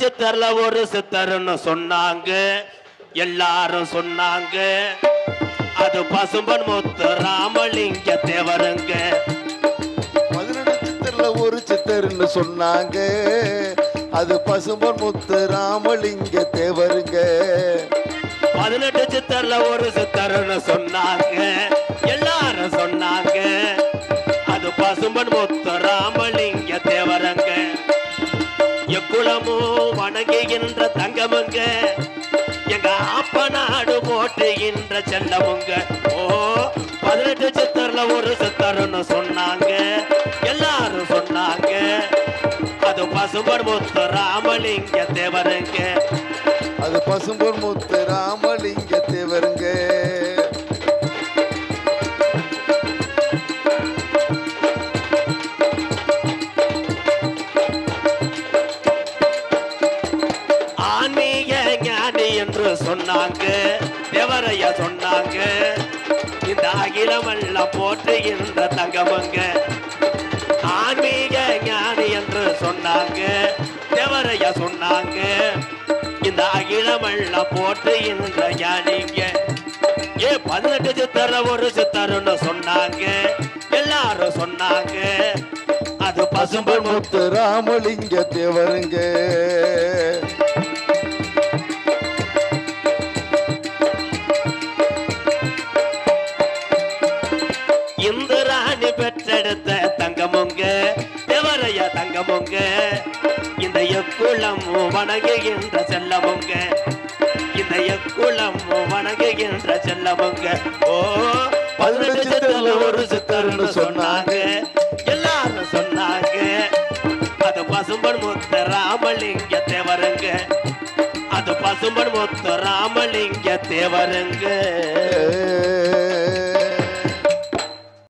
சித்தர்ல ஒரு சித்தர்னு சொன்னாங்க. எல்லாரும் சொன்னாங்க. அது பசும்பன் முத்து ராமலிங்க தேவருங்க. பதினெட்டு சித்தர்ல ஒரு சித்தர்னு சொன்னாங்க. அது பசும்பொன் முத்து ராமலிங்க தேவருங்க. பதினெட்டு சித்தர்ல ஒரு சித்தர்னு சொன்னாங்க. எல்லாரும் சொன்னாங்க. அது பசும்பன் முத்து எக்குளமும் வணங்குகின்ற தங்கமுங்க. எங்க அப்ப நாடு போட்டுகின்ற செல்லமுங்க. ஓ பதினெட்டு சித்தர்ல ஒரு சித்தர்னு சொன்னாங்க. எல்லாரும் சொன்னாங்க. அது பசும்பன் முத்து ராமலிங்க தேவருங்க. அது பசும்பொன் முத்து ராமலிங்க ஆன்மீக ஞானி என்று சொன்னாங்க. தேவரைய சொன்னாங்க? இந்த அகிலமெல்லாம் போற்றுகின்ற தங்கமங்க. ஆன்மீக ஞானி என்று சொன்னாங்க. தேவரைய சொன்னாங்க? இந்த அகிலமெல்லாம் போற்றுகின்ற ஞானிங்க. ஏ பதினெட்டு சித்தர ஒரு சித்தருன்னு சொன்னாங்க. எல்லாரும் சொன்னாங்க. அது பசும்பு முத்து ராமலிங்க தேவருங்க. இந்திராணி பெற்றெடுத்த தங்கமுங்க தேவரைய தங்கமுங்க? இந்த எக்குளம் வணங்குகின்ற செல்லமுங்க இந்த எக்குளம் வணங்குகின்ற செல்லமுங்க. ஓ பதினெட்டு சித்தர்ல ஒரு சித்தர்னு சொன்னாங்க. எல்லாரும் சொன்னாங்க. அது பசும்பன் முத்த ராமலிங்க தேவருங்க. அது பசும்பன் முத்த ராமலிங்க தேவருங்க.